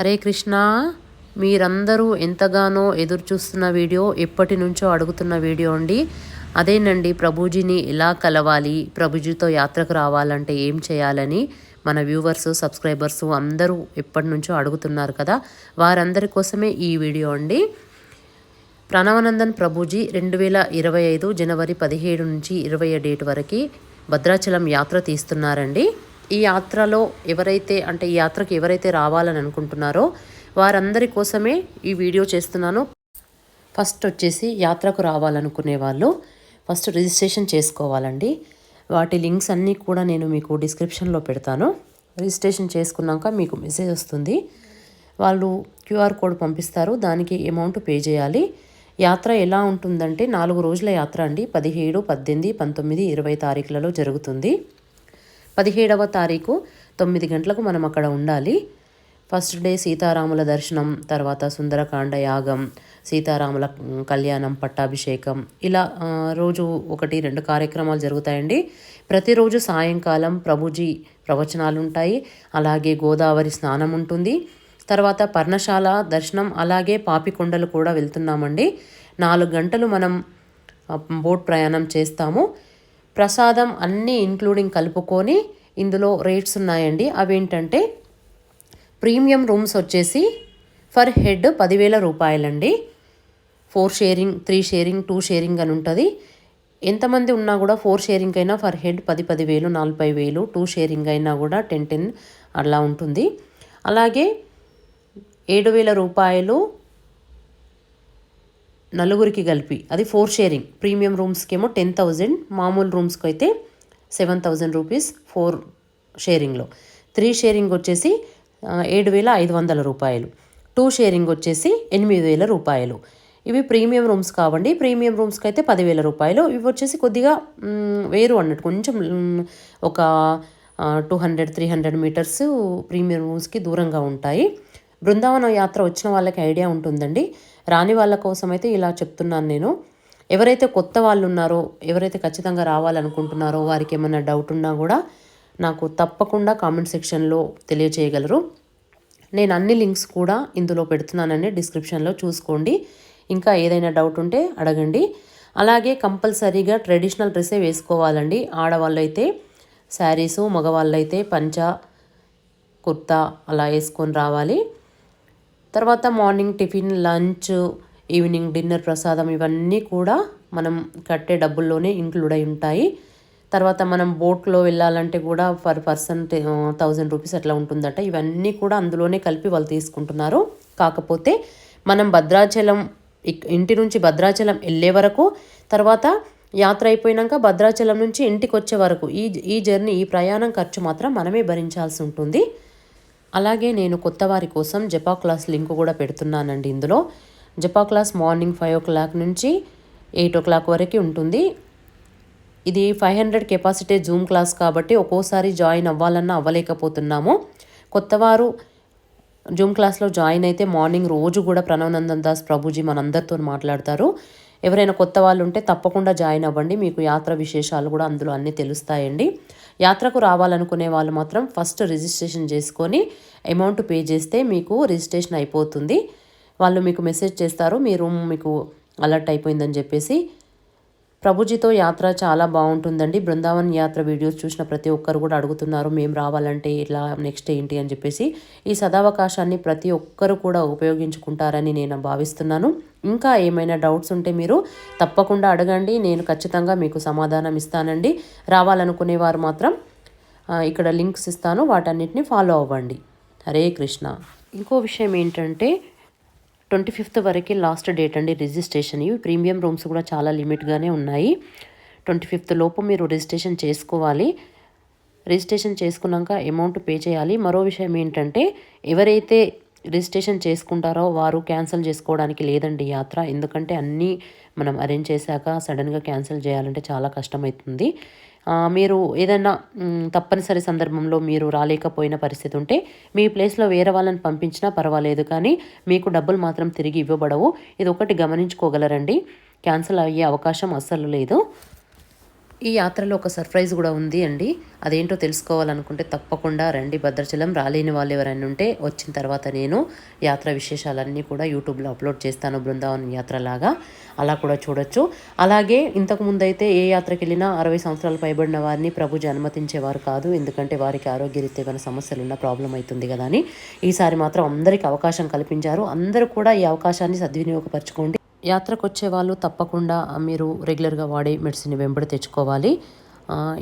హరే కృష్ణ మీరందరూ ఎంతగానో ఎదురుచూస్తున్న వీడియో ఎప్పటి నుంచో అడుగుతున్న వీడియో అండి. అదేనండి ప్రభుజీని ఎలా కలవాలి ప్రభుజీతో యాత్రకు రావాలంటే ఏం చేయాలని మన వ్యూవర్స్ సబ్స్క్రైబర్స్ అందరూ ఎప్పటి నుంచో అడుగుతున్నారు కదా. వారందరి కోసమే ఈ వీడియో అండి. ప్రణవనందన్ ప్రభుజీ రెండు వేల ఇరవై ఐదు జనవరి పదిహేడు నుంచి ఇరవై డేట్ వరకు భద్రాచలం యాత్ర తీస్తున్నారండి. ఈ యాత్రలో ఎవరైతే అంటే ఈ యాత్రకు ఎవరైతే రావాలని అనుకుంటున్నారో వారందరి కోసమే ఈ వీడియో చేస్తున్నాను. ఫస్ట్ వచ్చేసి యాత్రకు రావాలనుకునే వాళ్ళు ఫస్ట్ రిజిస్ట్రేషన్ చేసుకోవాలండి. వాటి లింక్స్ అన్నీ కూడా నేను మీకు డిస్క్రిప్షన్లో పెడతాను. రిజిస్ట్రేషన్ చేసుకున్నాక మీకు మెసేజ్ వస్తుంది. వాళ్ళు క్యూఆర్ కోడ్ పంపిస్తారు. దానికి అమౌంట్ పే చేయాలి. యాత్ర ఎలా ఉంటుందంటే నాలుగు రోజుల యాత్ర అండి. పదిహేడు పద్దెనిమిది పంతొమ్మిది ఇరవై తారీఖులలో జరుగుతుంది. పదిహేడవ తారీఖు తొమ్మిది గంటలకు మనం అక్కడ ఉండాలి. ఫస్ట్ డే సీతారాముల దర్శనం తర్వాత సుందరకాండ యాగం సీతారాముల కళ్యాణం పట్టాభిషేకం. ఇలా రోజు ఒకటి రెండు కార్యక్రమాలు జరుగుతాయండి. ప్రతిరోజు సాయంకాలం ప్రభుజీ ప్రవచనాలు ఉంటాయి అలాగే గోదావరి స్నానం ఉంటుంది తర్వాత పర్ణశాల దర్శనం అలాగే పాపికొండలు కూడా వెళ్తున్నామండి. నాలుగు గంటలు మనం బోట్ ప్రయాణం చేస్తాము. ప్రసాదం అన్నీ ఇంక్లూడింగ్ కలుపుకొని ఇందులో రేట్స్ ఉన్నాయండి. అవేంటంటే ప్రీమియం రూమ్స్ వచ్చేసి ఫర్ హెడ్ పదివేల రూపాయలండి. Four sharing three sharing two sharing అని ఉంటుంది. ఎంతమంది ఉన్నా కూడా ఫోర్ షేరింగ్ అయినా ఫర్ హెడ్ పది పది వేలు నలభై వేలు టూ షేరింగ్ అయినా కూడా టెన్ టెన్ అలా ఉంటుంది. అలాగే ఏడు వేల రూపాయలు నలుగురికి కలిపి అది ఫోర్ షేరింగ్ ప్రీమియం రూమ్స్కి ఏమో టెన్ థౌజండ్ మామూలు రూమ్స్కి అయితే సెవెన్ థౌజండ్ రూపీస్ ఫోర్ షేరింగ్లో త్రీ షేరింగ్ వచ్చేసి ఏడు వేల ఐదు వందల రూపాయలు. టూ షేరింగ్ వచ్చేసి ఎనిమిది వేల రూపాయలు. ఇవి ప్రీమియం రూమ్స్ కావండి. ప్రీమియం రూమ్స్కి అయితే పదివేల రూపాయలు. ఇవి వచ్చేసి కొద్దిగా వేరు అన్నట్టు. కొంచెం ఒక two hundred three hundred metres premium రూమ్స్కి దూరంగా ఉంటాయి. బృందావనం యాత్ర వచ్చిన వాళ్ళకి ఐడియా ఉంటుందండి. రాని వాళ్ళ కోసం అయితే ఇలా చెప్తున్నాను నేను. ఎవరైతే కొత్త వాళ్ళు ఉన్నారో ఎవరైతే ఖచ్చితంగా రావాలనుకుంటున్నారో వారికి ఏమైనా డౌట్ ఉన్నా కూడా నాకు తప్పకుండా కామెంట్ సెక్షన్లో తెలియచేయగలరు. నేను అన్ని లింక్స్ కూడా ఇందులో పెడుతున్నానండి డిస్క్రిప్షన్లో చూసుకోండి. ఇంకా ఏదైనా డౌట్ ఉంటే అడగండి. అలాగే కంపల్సరీగా ట్రెడిషనల్ డ్రెస్సే వేసుకోవాలండి. ఆడవాళ్ళు అయితే శారీసు మగవాళ్ళు అయితే పంచ కుర్తా అలా వేసుకొని రావాలి. తర్వాత morning tiffin lunch evening dinner ప్రసాదం ఇవన్నీ కూడా మనం కట్టే డబ్బుల్లోనే ఇంక్లూడ్ అయి ఉంటాయి. తర్వాత మనం బోట్లో వెళ్ళాలంటే కూడా పర్ పర్సన్ థౌజండ్ రూపీస్ అట్లా ఉంటుందట. ఇవన్నీ కూడా అందులోనే కలిపి వాళ్ళు తీసుకుంటున్నారు. కాకపోతే మనం భద్రాచలం ఇంటి నుంచి భద్రాచలం వెళ్ళే వరకు తర్వాత యాత్ర అయిపోయినాక భద్రాచలం నుంచి ఇంటికి వచ్చే వరకు ఈ ఈ జర్నీ ఈ ప్రయాణం ఖర్చు మాత్రం మనమే భరించాల్సి ఉంటుంది. అలాగే నేను కొత్త వారి కోసం జపా క్లాస్ లింక్ కూడా పెడుతున్నానండి ఇందులో. Japa class morning five o'clock నుంచి ఎయిట్ ఓ క్లాక్ వరకు ఉంటుంది. ఇది five hundred capacity zoom class కాబట్టి ఒక్కోసారి జాయిన్ అవ్వాలన్నా అవ్వలేకపోతున్నాము. కొత్తవారు జూమ్ క్లాస్లో జాయిన్ అయితే మార్నింగ్ రోజు కూడా ప్రణవనందన్ దాస్ ప్రభుజీ మనందరితో మాట్లాడతారు. ఎవరైనా కొత్త వాళ్ళు ఉంటే తప్పకుండా జాయిన్ అవ్వండి. మీకు యాత్ర విశేషాలు కూడా అందులో అన్నీ తెలుస్తాయండి. యాత్రకు రావాలనుకునే వాళ్ళు మాత్రం ఫస్ట్ రిజిస్ట్రేషన్ చేసుకొని అమౌంట్ పే చేస్తే మీకు రిజిస్ట్రేషన్ అయిపోతుంది. వాళ్ళు మీకు మెసేజ్ చేస్తారు మీ రూమ్ మీకు అలర్ట్ అయిపోయిందని చెప్పేసి ప్రభుజీతో యాత్ర చాలా బాగుంటుందండి. బృందావన్ యాత్ర వీడియోస్ చూసిన ప్రతి ఒక్కరు కూడా అడుగుతున్నారు మేము రావాలంటే ఇట్లా నెక్స్ట్ ఏంటి? అని చెప్పేసి. ఈ సదావకాశాన్ని ప్రతి ఒక్కరు కూడా ఉపయోగించుకుంటారని నేను భావిస్తున్నాను. ఇంకా ఏమైనా డౌట్స్ ఉంటే మీరు తప్పకుండా అడగండి. నేను ఖచ్చితంగా మీకు సమాధానం ఇస్తానండి. రావాలనుకునే వారు మాత్రం ఇక్కడ లింక్స్ ఇస్తాను. వాటన్నిటిని ఫాలో అవ్వండి. హరే కృష్ణ. ఇంకో విషయం ఏంటంటే ట్వంటీ ఫిఫ్త్ వరకు లాస్ట్ డేట్ అండి రిజిస్ట్రేషన్. ఇవి ప్రీమియం రూమ్స్ కూడా చాలా లిమిట్గానే ఉన్నాయి. ట్వంటీ ఫిఫ్త్ లోపు మీరు రిజిస్ట్రేషన్ చేసుకోవాలి. రిజిస్ట్రేషన్ చేసుకున్నాక అమౌంట్ పే చేయాలి. మరో విషయం ఏంటంటే ఎవరైతే రిజిస్ట్రేషన్ చేసుకుంటారో వారు క్యాన్సిల్ చేసుకోవడానికి లేదండి యాత్ర. ఎందుకంటే అన్నీ మనం అరేంజ్ చేశాక సడన్గా క్యాన్సిల్ చేయాలంటే చాలా కష్టమవుతుంది మీరు ఏదైనా తప్పనిసరి సందర్భంలో మీరు రాలేకపోయిన పరిస్థితి ఉంటే మీ ప్లేస్లో వేరే వాళ్ళని పంపించినా పర్వాలేదు కానీ మీకు డబ్బులు మాత్రం తిరిగి ఇవ్వబడవు. ఇది ఒకటి గమనించుకోగలరండి. క్యాన్సిల్ అయ్యే అవకాశం అస్సలు లేదు. ఈ యాత్రలో ఒక సర్ప్రైజ్ కూడా ఉంది అండి. అదేంటో తెలుసుకోవాలనుకుంటే తప్పకుండా రండి. భద్రాచలం రాలేని వాళ్ళు ఎవరైనా ఉంటే వచ్చిన తర్వాత నేను యాత్ర విశేషాలన్నీ కూడా యూట్యూబ్లో అప్లోడ్ చేస్తాను. బృందావనం యాత్రలాగా అలా కూడా చూడొచ్చు. అలాగే ఇంతకు ముందు అయితే ఏ యాత్రకి వెళ్ళినా అరవై సంవత్సరాలు పైబడిన వారిని ప్రభుజీ అనుమతించేవారు కాదు. ఎందుకంటే వారికి ఆరోగ్యరీత్యా ఏమైనా సమస్యలు ఉన్న ప్రాబ్లం అవుతుంది కదా అని. ఈసారి మాత్రం అందరికీ అవకాశం కల్పించారు. అందరూ కూడా ఈ అవకాశాన్ని సద్వినియోగపరచుకోండి. యాత్రకు వచ్చే వాళ్ళు తప్పకుండా మీరు రెగ్యులర్గా వాడే మెడిసిన్ వెంబడి తెచ్చుకోవాలి.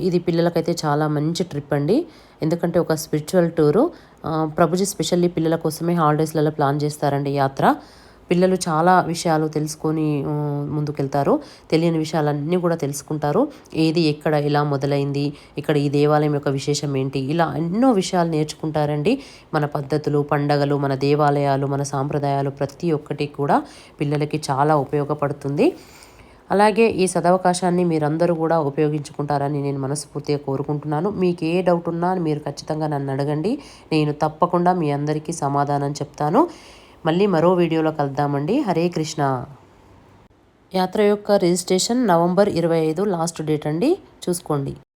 ఇది పిల్లలకైతే చాలా మంచి ట్రిప్ అండి. ఎందుకంటే ఒక స్పిరిచువల్ టూరు. ప్రభుజీ స్పెషల్లీ పిల్లల కోసమే హాలిడేస్లలో ప్లాన్ చేస్తారండి యాత్ర. పిల్లలు చాలా విషయాలు తెలుసుకొని ముందుకెళ్తారు. తెలియని విషయాలన్నీ కూడా తెలుసుకుంటారు. ఏది ఎక్కడ ఎలా మొదలైంది ఇక్కడ ఈ దేవాలయం యొక్క విశేషం ఏంటి ఇలా ఎన్నో విషయాలు నేర్చుకుంటారండి. మన పద్ధతులు పండగలు మన దేవాలయాలు మన సాంప్రదాయాలు ప్రతి ఒక్కటి కూడా పిల్లలకి చాలా ఉపయోగపడుతుంది. అలాగే ఈ సదవకాశాన్ని మీరందరూ కూడా ఉపయోగించుకుంటారని నేను మనస్ఫూర్తిగా కోరుకుంటున్నాను. మీకు ఏ డౌట్ ఉన్నా మీరు ఖచ్చితంగా నన్ను అడగండి. నేను తప్పకుండా మీ అందరికీ సమాధానం చెప్తాను. మళ్ళీ మరో వీడియోలో కలుద్దామండి. హరే కృష్ణ. యాత్ర యొక్క రిజిస్ట్రేషన్ నవంబర్ ఇరవై ఐదు లాస్ట్ డేట్ అండి. చూసుకోండి.